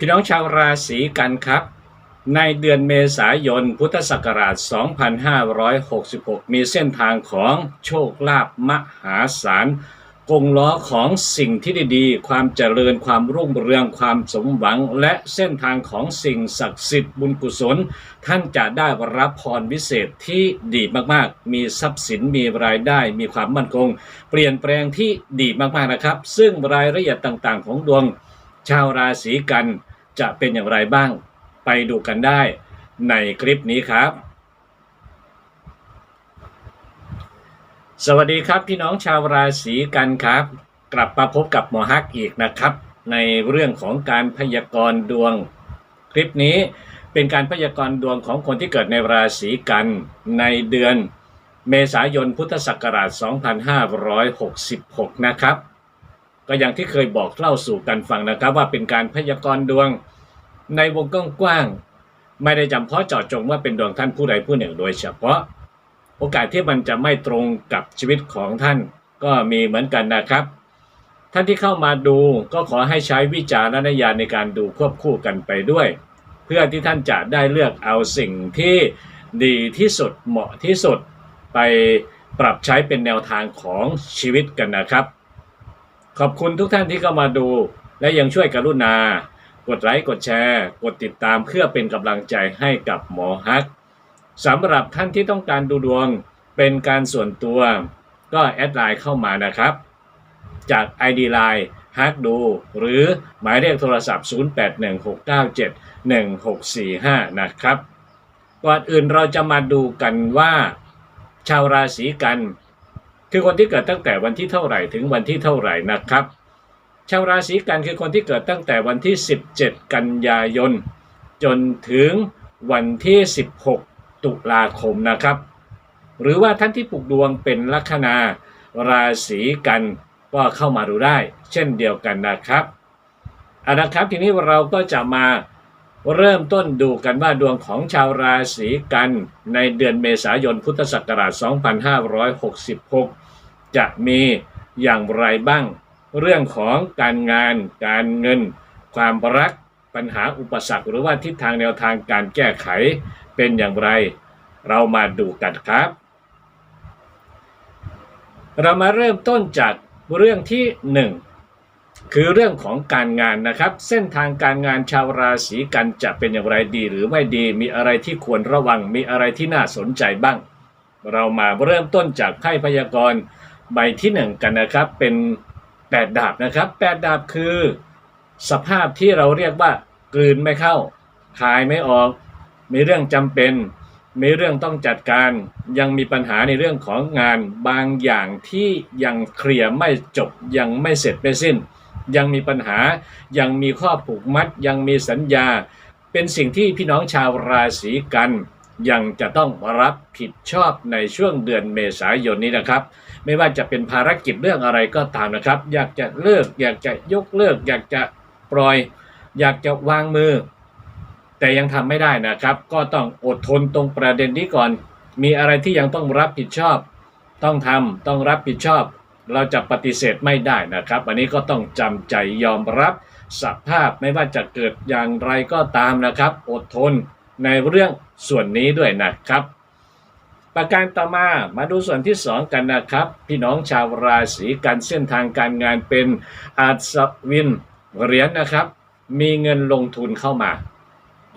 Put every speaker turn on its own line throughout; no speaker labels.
พี่น้องชาวราศีกันครับ ในเดือนเมษายนพุทธศักราช 2566 มีเส้นทางของโชคลาภมหาศาลกงล้อของสิ่งที่ดีๆ ความเจริญความรุ่งเรืองความสมหวัง และเส้นทางของสิ่งศักดิ์สิทธิ์บุญกุศล ท่านจะได้รับพรวิเศษที่ดีมากๆ มีทรัพย์สินมีรายได้มีความมั่นคง เปลี่ยนแปลงที่ดีมากๆนะครับ ซึ่งรายละเอียดต่างๆ ของดวง ชาวราศีกันจะเป็นอย่างไรบ้าง ไปดูกันได้ในคลิปนี้ครับ สวัสดีครับพี่น้องชาวราศีกันครับ กลับมาพบกับหมอฮักอีกนะครับ ในเรื่องของการพยากรณ์ดวง คลิปนี้เป็นการพยากรณ์ดวงของคนที่เกิดในราศีกันในเดือนเมษายนพุทธศักราช 2566 นะครับ ก็อย่างที่เคยบอกเล่าสู่กันฟังนะครับ ว่าเป็นการพยากรณ์ดวงในวงกว้างๆไม่ได้จำเพาะเจาะจงว่าเป็นดวงท่านผู้ใดผู้หนึ่งโดยเฉพาะ โอกาสที่มันจะไม่ตรงกับชีวิตของท่าน ก็มีเหมือนกันนะครับ ท่านที่เข้ามาดูก็ขอให้ใช้วิจารณญาณในการดูควบคู่กันไปด้วย เพื่อที่ท่านจะได้เลือกเอาสิ่งที่ดีที่สุดเหมาะที่สุดไปปรับใช้เป็นแนวทางของชีวิตกันนะครับ ขอบคุณทุกท่านที่เข้ามาดู และยังช่วยกรุณา กดไลค์กดแชร์ กดติดตามเพื่อเป็นกำลังใจให้กับหมอฮักสำหรับท่านที่ต้องการดูดวงเป็นการส่วนตัว ก็แอดไลน์เข้ามานะครับ จาก ID Line ฮักดูหรือหมายเลขโทรศัพท์ 0816971645 นะครับ ก่อนอื่นเราจะมาดูกันว่า ชาวราศีกัน คือคนที่เกิดตั้งแต่วันที่เท่าไหร่ถึงวันที่เท่าไหร่นะครับ ชาวราศีกันคือคนที่เกิดตั้งแต่วันที่ 17 กันยายน จนถึงวันที่ 16 ตุลาคมนะครับ หรือว่าท่านที่ปลูกดวงเป็นลัคนาราศีกันก็เข้ามาดูได้ เช่นเดียวกันนะครับเอาละครับทีนี้เราก็จะมา เริ่มต้นดูกันว่าดวงของชาวราศีกันในเดือนเมษายนพุทธศักราช 2566 จะมีอย่างไรบ้าง เรื่องของการงาน การเงิน ความรัก ปัญหาอุปสรรคหรือว่าทิศทางแนวทางการแก้ไขเป็นอย่างไร เรามาดูกันครับ เรามาเริ่มต้นจากเรื่องที่หนึ่ง คือเรื่องของการงานนะครับ เส้นทางการงานชาวราศีกันจะเป็นอย่างไรดีหรือไม่ดี มีอะไรที่ควรระวัง มีอะไรที่น่าสนใจบ้าง เรามาเริ่มต้นจากไพ่พยากรณ์ใบที่หนึ่งกันนะครับ เป็นแปดดาบนะครับแปดดาบคือ สภาพที่เราเรียกว่ากลืนไม่เข้าคายไม่ออก มีเรื่องจำเป็น มีเรื่องต้องจัดการ ยังมีปัญหาในเรื่องของงานบางอย่างที่ยังเคลียร์ไม่จบยังไม่เสร็จไม่สิ้น ยังมีปัญหา ยังมีข้อผูกมัด ยังมีสัญญา เป็นสิ่งที่พี่น้องชาวราศีกัน ยังจะต้องรับผิดชอบในช่วงเดือนเมษายนนี้นะครับ ไม่ว่าจะเป็นภารกิจเรื่องอะไรก็ตามนะครับ อยากจะเลิก อยากจะยกเลิก อยากจะปล่อย อยากจะวางมือ แต่ยังทำไม่ได้นะครับ ก็ต้องอดทนตรงประเด็นนี้ก่อน มีอะไรที่ยังต้องรับผิดชอบ ต้องทำต้องรับผิดชอบ เราจะปฏิเสธไม่ได้นะครับ อันนี้ก็ต้องจำใจยอมรับสภาพไม่ว่าจะเกิดอย่างไรก็ตามนะครับ อดทนในเรื่องส่วนนี้ด้วยนะครับ ประการต่อมามาดูส่วนที่ 2 กันนะครับ พี่น้องชาวราศีกันเส้นทางการงานเป็นอาศวินเหรียญนะครับ มีเงินลงทุนเข้ามา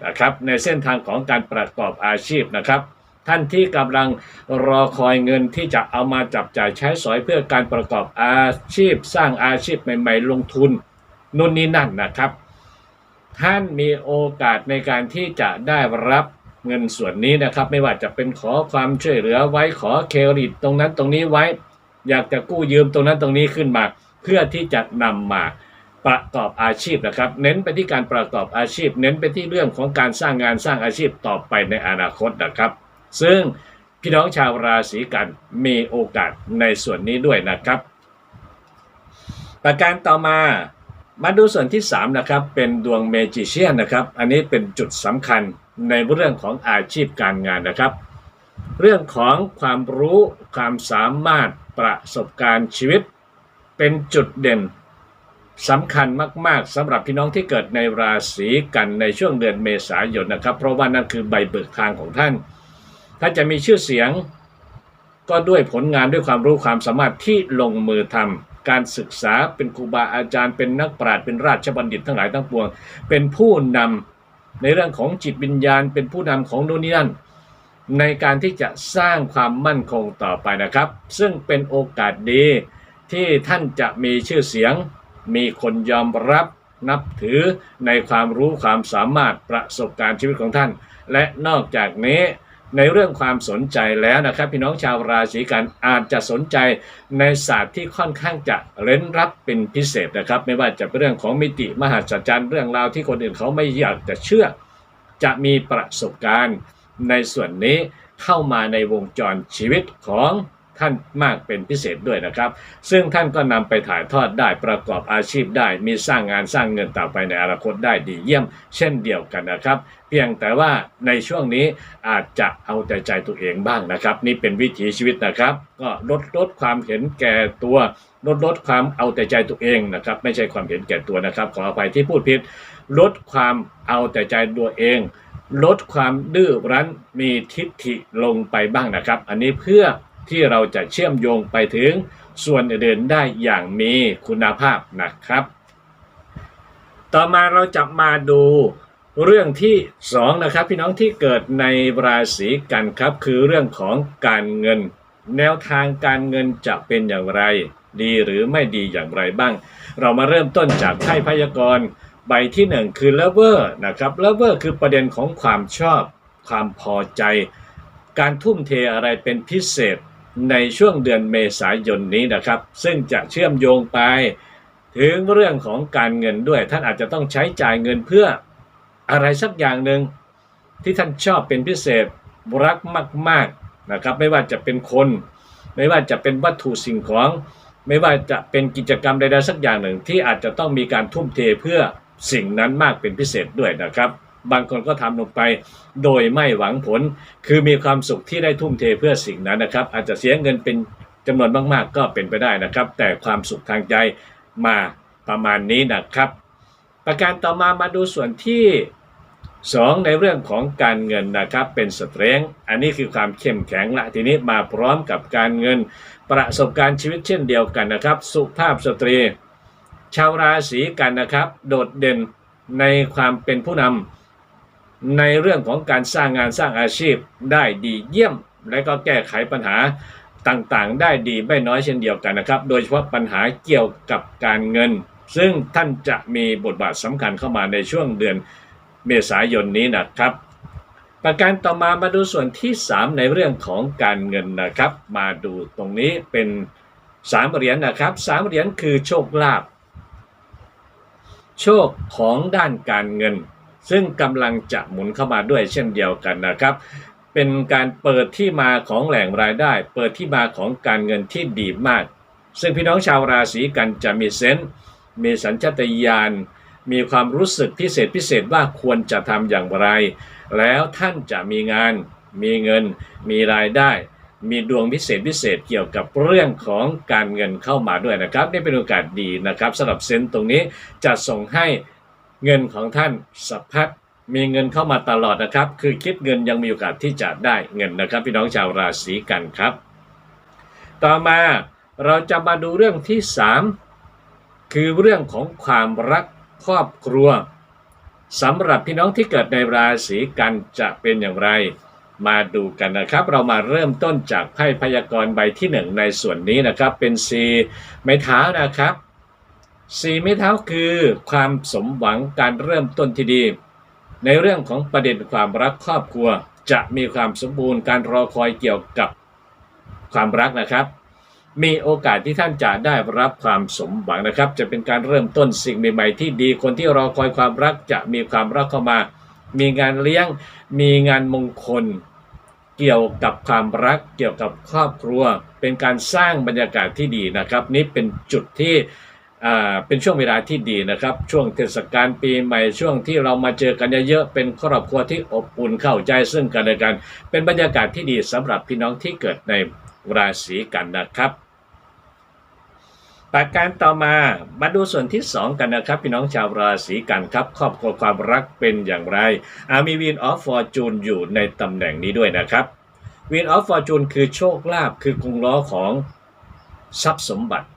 นะครับในเส้นทางของการประกอบอาชีพนะครับ ท่านที่กำลังรอคอยเงินที่จะเอามาจับจ่ายใช้สอยเพื่อการประกอบอาชีพ สร้างอาชีพใหม่ ๆ ลงทุนนู่นนี่นั่นนะครับ ท่านมีโอกาสในการที่จะได้รับเงินส่วนนี้นะครับ ไม่ว่าจะเป็นขอความช่วยเหลือไว้ขอเครดิตตรงนั้นตรงนี้ไว้ อยากจะกู้ยืมตรงนั้นตรงนี้ขึ้นมา เพื่อที่จะนำมาประกอบอาชีพนะครับ เน้นไปที่การประกอบอาชีพ เน้นไปที่เรื่องของการสร้างงานสร้างอาชีพต่อไปในอนาคตนะครับ ซึ่งพี่น้องชาวราศีกันมีโอกาสในส่วนนี้ด้วยนะครับ ประการต่อมามาดูส่วนที่3นะครับเป็นดวงเมจิเชียนนะครับ อันนี้เป็นจุดสำคัญในเรื่องของอาชีพการงานนะครับ เรื่องของความรู้ความสามารถประสบการณ์ชีวิต เป็นจุดเด่นสำคัญมากๆสำหรับพี่น้องที่เกิดในราศีกันในช่วงเดือนเมษายนนะครับ เพราะว่านั่นคือใบเบิกทางของท่าน ท่าจะมีชื่อเสียงก็ด้วยผลงานด้วยความรู้ความสามารถที่ลงมือทำการศึกษาเป็นครูบาอาจารย์ เป็นนักปราชญ์เป็นราชบัณฑิตทั้งหลายทั้งปวง เป็นผู้นำในเรื่องของจิตวิญญาณ เป็นผู้นำของโน่นนี่นั่นในการที่จะสร้างความมั่นคงต่อไปนะครับ ซึ่งเป็นโอกาสดีที่ท่านจะมีชื่อเสียง มีคนยอมรับนับถือในความรู้ความสามารถประสบการณ์ชีวิตของท่าน และนอกจากนี้ ในเรื่องความสนใจแล้วนะครับ พี่น้องชาวราศีกันอาจจะสนใจในศาสตร์ที่ค่อนข้างจะเร้นรับเป็นพิเศษนะครับ ไม่ว่าจะเป็นเรื่องของมิติมหัศจรรย์เรื่องราวที่คนอื่นเขาไม่อยากจะเชื่อ จะมีประสบการณ์ในส่วนนี้เข้ามาในวงจรชีวิตของ ท่านมากเป็นพิเศษด้วยนะครับ ซึ่งท่านก็นำไปถ่ายทอดได้ประกอบอาชีพได้ มีสร้างงานสร้างเงินต่อไปในอนาคตได้ดีเยี่ยม เช่นเดียวกันนะครับ เพียงแต่ว่าในช่วงนี้อาจจะเอาแต่ใจตัวเองบ้างนะครับ นี่เป็นวิถีชีวิตนะครับ ก็ลดลดความเห็นแก่ตัว ลดลดความเอาแต่ใจตัวเองนะครับ ไม่ใช่ความเห็นแก่ตัวนะครับ ขออภัยที่พูดผิด ลดความเอาแต่ใจตัวเองลดความดื้อรั้นมีทิฐิลงไปบ้างนะครับ อันนี้เพื่อ ที่เราจะเชื่อมโยงไปถึงส่วนอื่นๆได้อย่างมีคุณภาพนะครับ ต่อมาเราจะมาดูเรื่องที่สองนะครับพี่น้องที่เกิดในราศีกันครับ คือเรื่องของการเงิน แนวทางการเงินจะเป็นอย่างไร ดีหรือไม่ดีอย่างไรบ้าง เรามาเริ่มต้นจากไพ่พยากรณ์ใบที่หนึ่งคือเลเวอร์นะครับเลเวอร์คือประเด็นของความชอบ ความพอใจ การทุ่มเทอะไรเป็นพิเศษ ในช่วงเดือนเมษายนนี้นะครับ ซึ่งจะเชื่อมโยงไป ถึงเรื่องของการเงินด้วย ท่านอาจจะต้องใช้จ่ายเงินเพื่ออะไรสักอย่างหนึ่งที่ท่านชอบเป็นพิเศษรักมากๆนะครับ ไม่ว่าจะเป็นคน ไม่ว่าจะเป็นวัตถุสิ่งของ ไม่ว่าจะเป็นกิจกรรมใดๆสักอย่างหนึ่งที่อาจจะต้องมีการทุ่มเทเพื่อสิ่งนั้นมากเป็นพิเศษด้วยนะครับ บางคนก็ทำลงไปโดยไม่หวังผล คือมีความสุขที่ได้ทุ่มเทเพื่อสิ่งนั้นนะครับ อาจจะเสียเงินเป็นจำนวนมาก ๆ ก็เป็นไปได้นะครับ แต่ความสุขทางใจมาประมาณนี้นะครับ ประการต่อมามาดูส่วนที่ 2 ในเรื่องของการเงินนะครับ เป็นสเตรงอันนี้คือความเข้มแข็งละทีนี้มาพร้อมกับการเงิน ประสบการณ์ชีวิตเช่นเดียวกันนะครับ สุภาพสตรี ชาวราศีกันนะครับ โดดเด่นในความเป็นผู้นำ ในเรื่องของการสร้างงานสร้างอาชีพได้ดีเยี่ยม และก็แก้ไขปัญหาต่างๆ ได้ดีไม่น้อยเช่นเดียวกันนะครับ โดยเฉพาะปัญหาเกี่ยวกับการเงิน ซึ่งท่านจะมีบทบาทสำคัญเข้ามาในช่วงเดือนเมษายนนี้นะครับ ประการต่อมามาดูส่วนที่ 3 ในเรื่องของการเงินนะครับ มาดูตรงนี้เป็นสามเหรียญนะครับสามเหรียญคือโชคลาภโชคของด้านการเงิน ซึ่งกำลังจะหมุนเข้ามาด้วยเช่นเดียวกันนะครับ เป็นการเปิดที่มาของแหล่งรายได้ เปิดที่มาของการเงินที่ดีมาก ซึ่งพี่น้องชาวราศีกันจะมีเซนส์มีสัญชาตญาณมีความรู้สึกพิเศษพิเศษว่าควรจะทำอย่างไร แล้วท่านจะมีงาน มีเงิน มีรายได้ มีดวงพิเศษพิเศษเกี่ยวกับเรื่องของการเงินเข้ามาด้วยนะครับ นี่เป็นโอกาสดีนะครับสำหรับเซนส์ตรงนี้จะส่งให้ เงินของท่านสะพัดมีเงินเข้ามาตลอดนะครับ คือคิดเงินยังมีโอกาสที่จะได้เงินนะครับ พี่น้องชาวราศีกันครับ ต่อมาเราจะมาดูเรื่องที่ 3 คือเรื่องของความรักครอบครัวสำหรับพี่น้องที่เกิดในราศีกันจะเป็นอย่างไร มาดูกันนะครับ เรามาเริ่มต้นจากไพ่พยากรณ์ใบที่ 1 ในส่วนนี้นะครับ เป็นสีไม้เท้านะครับ สีไม้เท้าคือความสมหวังการเริ่มต้นที่ดี ในเรื่องของประเด็นความรักครอบครัว จะมีความสมบูรณ์การรอคอยเกี่ยวกับความรักนะครับ มีโอกาสที่ท่านจะได้รับความสมหวังนะครับ จะเป็นการเริ่มต้นสิ่งใหม่ๆที่ดี คนที่รอคอยความรักจะมีความรักเข้ามา มีงานเลี้ยง มีงานมงคล เกี่ยวกับความรัก เกี่ยวกับครอบครัว เป็นการสร้างบรรยากาศที่ดีนะครับ นี่เป็นจุดที่ เป็นช่วงเวลาที่ดีนะครับ ช่วงเทศกาลปีใหม่ช่วงที่เรามาเจอกันเยอะๆเป็นครอบครัวที่อบอุ่นเข้าใจซึ่งกันและกัน เป็นบรรยากาศที่ดีสำหรับพี่น้องที่เกิดในราศีกันนะครับประการต่อมามาดูส่วนที่ 2 กันนะครับ พี่น้องชาวราศีกันครับ ครอบครัวความรักเป็นอย่างไรอามีวินออฟฟอร์จูนอยู่ในตำแหน่งนี้ด้วยนะครับวินออฟฟอร์จูนคือโชคลาภคือกงล้อของทรัพย์สมบัติ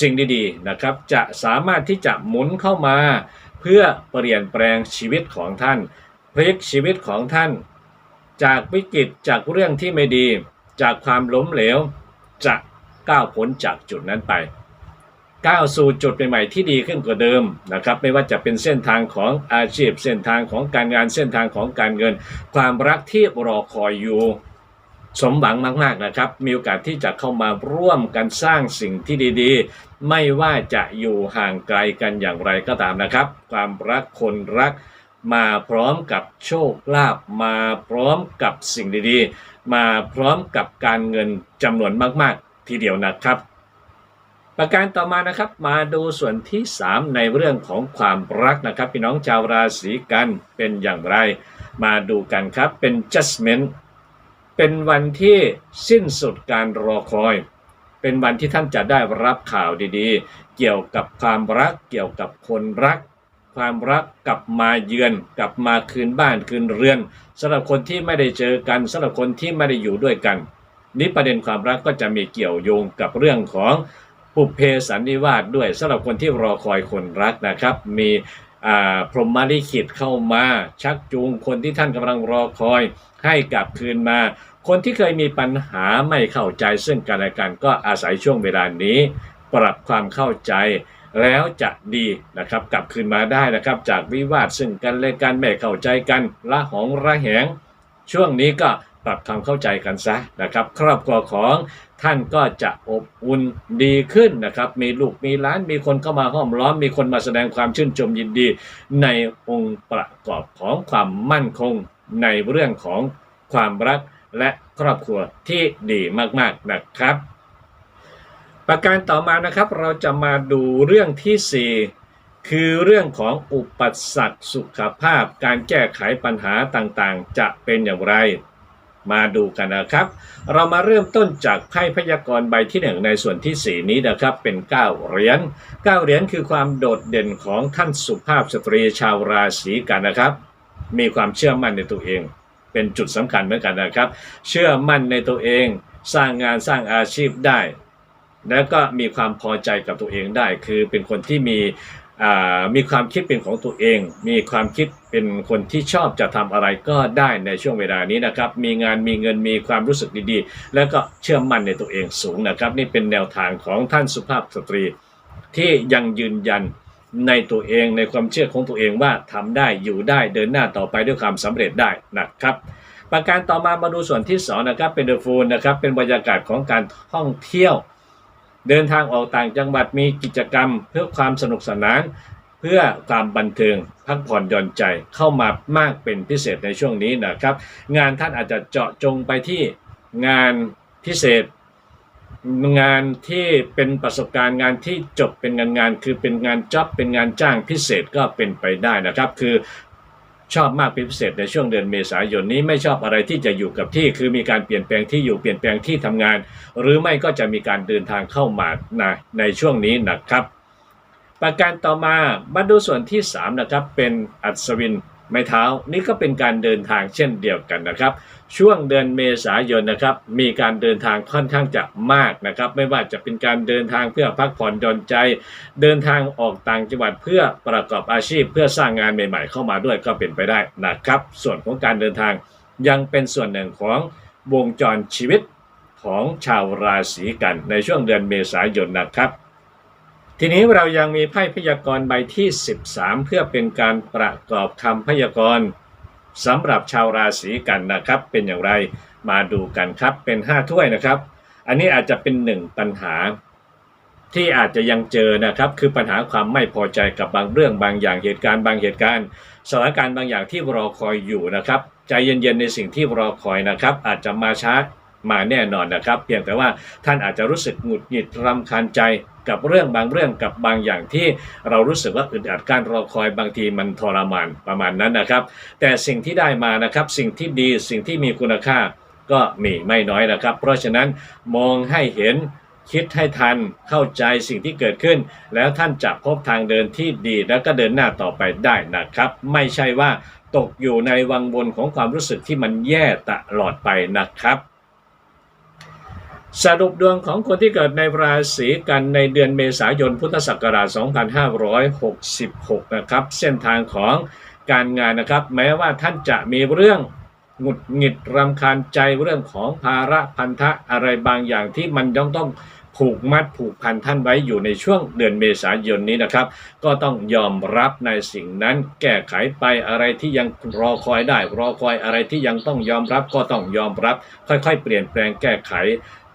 สิ่งดีๆนะครับ จะสามารถที่จะหมุนเข้ามา เพื่อเปลี่ยนแปลงชีวิตของท่าน พลิกชีวิตของท่าน จากวิกฤตจากเรื่องที่ไม่ดี จากความล้มเหลว จะก้าวพ้นจากจุดนั้นไปก้าวสู่จุดใหม่ๆที่ดีขึ้นกว่าเดิมนะครับไม่ว่าจะเป็นเส้นทางของอาชีพ เส้นทางของการงานเส้นทางของการเงิน ความรักที่รอคอยอยู่ สมหวังมากๆนะครับ มีโอกาสที่จะเข้ามาร่วมกันสร้างสิ่งที่ดีๆ ไม่ว่าจะอยู่ห่างไกลกันอย่างไรก็ตามนะครับ ความรักคนรักมาพร้อมกับโชคลาภมาพร้อมกับสิ่งดีๆ มาพร้อมกับการเงินจำนวนมากๆ ทีเดียวนะครับ ประการต่อมานะครับมาดูส่วนที่ 3 ในเรื่องของความรักนะครับ พี่น้องชาวราศีกันเป็นอย่างไร มาดูกันครับเป็น judgment เป็นวันที่สิ้นสุดการรอคอย เป็นวันที่ท่านจะได้รับข่าวดีๆ เกี่ยวกับความรัก เกี่ยวกับคนรัก ความรักกลับมาเยือน กลับมาคืนบ้านคืนเรือนสำหรับคนที่ไม่ได้เจอกันสำหรับคนที่ไม่ได้อยู่ด้วยกันนี่ประเด็นความรักก็จะมีเกี่ยวโยงกับเรื่องของปุเพสันนิวาสด้วยสำหรับคนที่รอคอยคนรักนะครับ มี พรหมลิขิตเข้ามาชักจูงคนที่ท่านกำลังรอคอยให้กลับคืนมา คนที่เคยมีปัญหาไม่เข้าใจซึ่งกันและกันก็อาศัยช่วงเวลานี้ ปรับความเข้าใจแล้วจะดีนะครับกลับคืนมาได้นะครับจากวิวาทซึ่งกันและกันไม่เข้าใจกันละหองระแหง ช่วงนี้ก็ ปรับความเข้าใจกันซะนะครับ ครอบครัวของท่านก็จะอบอุ่นดีขึ้นนะครับ มีลูกมีล้านมีคนเข้ามาห้อมล้อม มีคนมาแสดงความชื่นชมยินดี ในองค์ประกอบของความมั่นคงในเรื่องของความรักและครอบครัวที่ดีมากๆนะครับ ประการต่อมานะครับเราจะมาดูเรื่องทีสี่4คือเรื่องของอุปสรรคสุขภาพการแก้ไขปัญหาต่างๆ จะเป็นอย่างไร มาดูกันนะครับ เรามาเริ่มต้นจากไพ่พยากรณ์ใบที่ 1 ในส่วนที่ 4 นี้นะครับ เป็น 9 เหรียญ9เหรียญคือความโดดเด่นของท่านสุภาพสตรีชาวราศีกันนะครับ มีความเชื่อมั่นในตัวเอง เป็นจุดสำคัญเหมือนกันนะครับ เชื่อมั่นในตัวเองสร้างงานสร้างอาชีพได้ แล้วก็มีความพอใจกับตัวเองได้ คือเป็นคนที่มี มีความคิดเป็นของตัวเอง มีความคิดเป็นคนที่ชอบจะทำอะไรก็ได้ในช่วงเวลานี้นะครับ มีงานมีเงินมีความรู้สึกดีๆ แล้วก็เชื่อมั่นในตัวเองสูงนะครับ นี่เป็นแนวทางของท่านสุภาพสตรี ที่ยังยืนยันในตัวเองในความเชื่อของตัวเองว่าทำได้อยู่ได้เดินหน้าต่อไปด้วยความสำเร็จได้นะครับประการต่อมามาดูส่วนที่สองนะครับเป็นเดอะฟูลนะครับเป็นบรรยากาศของการท่องเที่ยว เดินทางออกต่างจังหวัดมีกิจกรรม เพื่อความสนุกสนาน เพื่อความบันเทิงพักผ่อนหย่อนใจเข้ามามากเป็นพิเศษในช่วงนี้นะครับ งานท่านอาจจะเจาะจงไปที่งานพิเศษ งานที่เป็นประสบการณ์งานที่จบเป็นงานงาน คือเป็นงานจ็อบเป็นงานจ้างพิเศษก็เป็นไปได้นะครับ คือ ชอบมากเป็นพิเศษในช่วงเดือนเมษายนนี้ไม่ชอบอะไรที่จะอยู่กับที่ คือมีการเปลี่ยนแปลงที่อยู่เปลี่ยนแปลงที่ทำงาน หรือไม่ก็จะมีการเดินทางเข้ามานะในช่วงนี้นะครับ ประการต่อมามาดูส่วนที่ 3 นะครับ เป็นอัศวิน ไม้เท้านี่ก็เป็นการเดินทางเช่นเดียวกันนะครับ ช่วงเดือนเมษายนนะครับ มีการเดินทางค่อนข้างจะมากนะครับ ไม่ว่าจะเป็นการเดินทางเพื่อพักผ่อนหย่อนใจ เดินทางออกต่างจังหวัดเพื่อประกอบอาชีพ เพื่อสร้างงานใหม่ ๆ เข้ามาด้วยก็เป็นไปได้นะครับ ส่วนของการเดินทางยังเป็นส่วนหนึ่งของวงจรชีวิตของชาวราศีกันในช่วงเดือนเมษายนนะครับ ทีนี้เรายังมีไพ่พยากรณ์ใบที่ 13 เพื่อเป็นการประกอบคำพยากรณ์สำหรับชาวราศีกันนะครับ เป็นอย่างไรมาดูกันครับเป็น 5 ถ้วยนะครับ อันนี้อาจจะเป็นหนึ่งปัญหา ที่อาจจะยังเจอนะครับ คือปัญหาความไม่พอใจกับบางเรื่องบางอย่างเหตุการณ์บางเหตุการณ์สถานการณ์บางอย่างที่รอคอยอยู่นะครับ ใจเย็นๆในสิ่งที่รอคอยนะครับ อาจจะมาช้า มาแน่นอนนะครับ เพียงแต่ว่าท่านอาจจะรู้สึกหงุดหงิดรำคาญใจกับเรื่องบางเรื่องกับบางอย่างที่เรารู้สึกว่าอึดอัดการรอคอยบางทีมันทรมานประมาณนั้นนะครับ แต่สิ่งที่ได้มานะครับสิ่งที่ดีสิ่งที่มีคุณค่าก็มีไม่น้อยนะครับ เพราะฉะนั้นมองให้เห็นคิดให้ทันเข้าใจสิ่งที่เกิดขึ้น แล้วท่านจะพบทางเดินที่ดีแล้วก็เดินหน้าต่อไปได้นะครับ ไม่ใช่ว่าตกอยู่ในวังวนของความรู้สึกที่มันแย่ตลอดไปนะครับ สรุปดวงของคนที่เกิดในราศีกันในเดือนเมษายนพุทธศักราช 2566 นะครับ เส้นทางของการงานนะครับ แม้ว่าท่านจะมีเรื่องหงุดหงิดรำคาญใจเรื่องของภาระพันธะอะไรบางอย่างที่มันต้องต้องผูกมัดผูกพันท่านไว้อยู่ในช่วงเดือนเมษายนนี้นะครับ ก็ต้องยอมรับในสิ่งนั้น แก้ไขไปอะไรที่ยังรอคอยได้ รอคอยอะไรที่ยังต้องยอมรับก็ต้องยอมรับ ค่อยๆ เปลี่ยนแปลงแก้ไข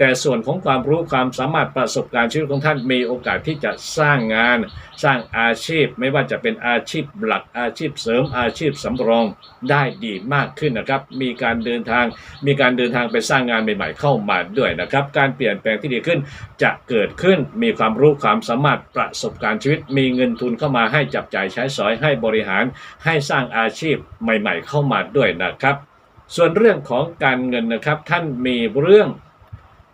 แต่ส่วนของความรู้ความสามารถประสบการณ์ชีวิตของท่านมีโอกาสที่จะสร้างงาน สร้างอาชีพ ไม่ว่าจะเป็นอาชีพหลักอาชีพเสริมอาชีพสำรองได้ดีมากขึ้นนะครับ มีการเดินทาง มีการเดินทางไปสร้างงานใหม่ ๆ เข้ามาด้วยนะครับ การเปลี่ยนแปลงที่ดีขึ้นจะเกิดขึ้นมีความรู้ความสามารถประสบการณ์ชีวิต มีเงินทุนเข้ามาให้จับจ่ายใช้สอยให้บริหาร ให้สร้างอาชีพใหม่ ๆ เข้ามาด้วยนะครับ ส่วนเรื่องของการเงินนะครับท่านมีเรื่อง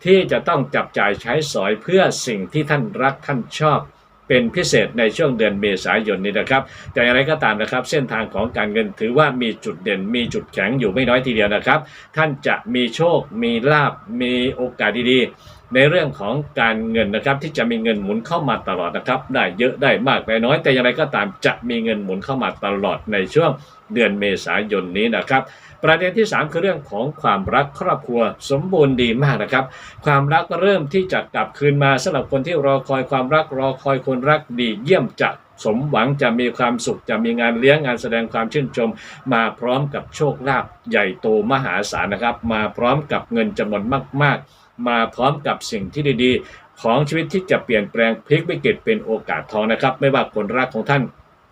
ที่จะต้องจับจ่ายใช้สอยเพื่อสิ่งที่ท่านรักท่านชอบเป็นพิเศษในช่วงเดือนเมษายนนี้นะครับ แต่อย่างไรก็ตามนะครับ เส้นทางของการเงินถือว่ามีจุดเด่น มีจุดแข็งอยู่ไม่น้อยทีเดียวนะครับ ท่านจะมีโชค มีลาบมีโอกาสดีๆ ในเรื่องของการเงินนะครับที่จะมีเงินหมุนเข้ามาตลอดนะครับได้เยอะได้มากได้น้อย แต่อย่างไรก็ตามจะมีเงินหมุนเข้ามาตลอดในช่วงเดือนเมษายนนี้นะครับ ประเด็นที่ 3 คือเรื่องของความรักครอบครัวสมบูรณ์ดีมากนะครับ ความรักเริ่มที่จะกลับคืนมาสำหรับคนที่รอคอยความรักรอคอยคนรักดีเยี่ยมจะสมหวังจะมีความสุขจะมีงานเลี้ยงงานแสดงความชื่นชม มาพร้อมกับโชคลาภใหญ่โตมหาศาลนะครับ มาพร้อมกับเงินจำนวนมาก ๆ มาพร้อมกับสิ่งที่ดีๆ ของชีวิตที่จะเปลี่ยนแปลงพลิกวิกฤตเป็นโอกาสทองนะครับ ไม่ว่าคนรักของท่าน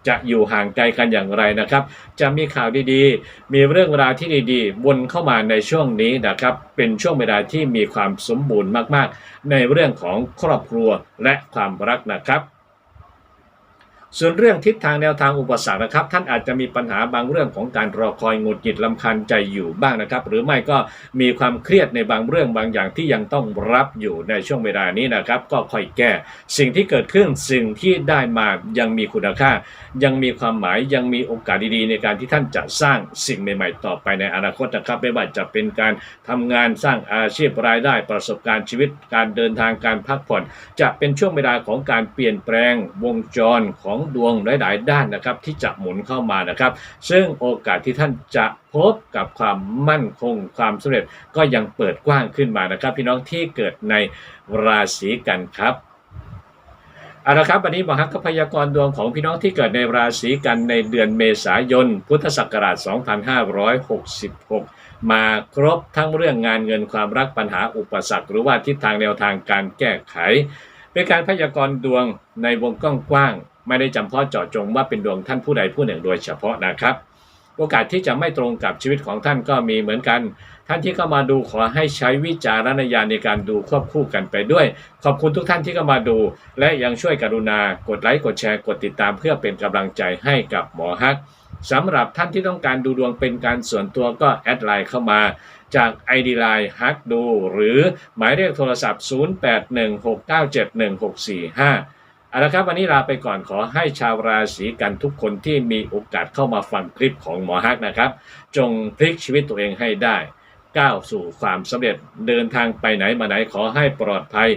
จะอยู่ห่างไกลกันอย่างไรนะครับ จะมีข่าวดีๆ มีเรื่องราวที่ดีๆ วนเข้ามาในช่วงนี้นะครับ เป็นช่วงเวลาที่มีความสมบูรณ์มากๆ ในเรื่องของครอบครัวและความรักนะครับ ส่วนเรื่องทิศทางแนวทางอุปสรรคนะครับ ท่านอาจจะมีปัญหาบางเรื่องของการรอคอยหงุดหงิดลำคันใจอยู่บ้างนะครับ หรือไม่ก็มีความเครียดในบางเรื่องบางอย่างที่ยังต้องรับอยู่ในช่วงเวลานี้นะครับ ก็ค่อยแก้ สิ่งที่เกิดขึ้นสิ่งที่ได้มายังมีคุณค่า ยังมีความหมายยังมีโอกาสดีๆ ในการที่ท่านจะสร้างสิ่งใหม่ๆ ต่อไปในอนาคตนะครับไม่ว่าจะเป็นการทำงานสร้างอาชีพรายได้ประสบการณ์ชีวิต การเดินทางการพักผ่อน จะเป็นช่วงเวลาของการเปลี่ยนแปลงวงจรของดวงหลายๆ ด้านนะครับที่จะหมุนเข้ามานะครับ ซึ่งโอกาสที่ท่านจะพบกับความมั่นคงความสำเร็จก็ยังเปิดกว้างขึ้นมานะครับ พี่น้องที่เกิดในราศีกันครับเอาละครับวันนี้หมอฮักก็พยากรณ์ดวงของพี่น้องที่เกิดในราศีกันในเดือนเมษายน พุทธศักราช 2566 มาครบทั้งเรื่องงานเงินความรักปัญหาอุปสรรค หรือว่าทิศทางแนวทางการแก้ไข เป็นการพยากรณ์ดวงในวงกว้าง ไม่ได้จำเพาะเจาะจงว่าเป็นดวงท่านผู้ใดผู้หนึ่งโดยเฉพาะนะครับ โอกาสที่จะไม่ตรงกับชีวิตของท่านก็มีเหมือนกัน ท่านที่เข้ามาดูขอให้ใช้วิจารณญาณในการดูควบคู่กันไปด้วย ขอบคุณทุกท่านที่เข้ามาดู และยังช่วยกรุณากดไลค์กดแชร์กดติดตามเพื่อเป็นกำลังใจให้กับหมอฮักสำหรับท่านที่ต้องการดูดวงเป็นการส่วนตัวก็แอดไลน์เข้ามา จาก ID Line ฮักดู หรือหมายเลขโทรศัพท์ 0816971645 เอาละครับวันนี้ลาไปก่อนขอให้ชาวราศีกันทุกคนที่มีโอกาสเข้ามาฟังคลิปของหมอฮักนะครับ จงพลิกชีวิตตัวเองให้ได้ ก้าวสู่ความสำเร็จเดินทางไปไหนมาไหนขอให้ปลอดภัย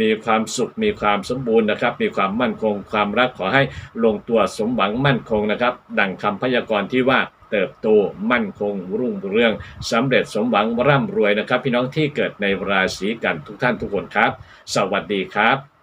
มีความสุขมีความสมบูรณ์นะครับ มีความมั่นคงความรักขอให้ลงตัวสมหวังมั่นคงนะครับ ดังคำพยากรณ์ที่ว่าเติบโตมั่นคง รุ่งเรืองสำเร็จสมหวังร่ำรวยนะครับ พี่น้องที่เกิดในราศีกันทุกท่านทุกคนครับ สวัสดีครับ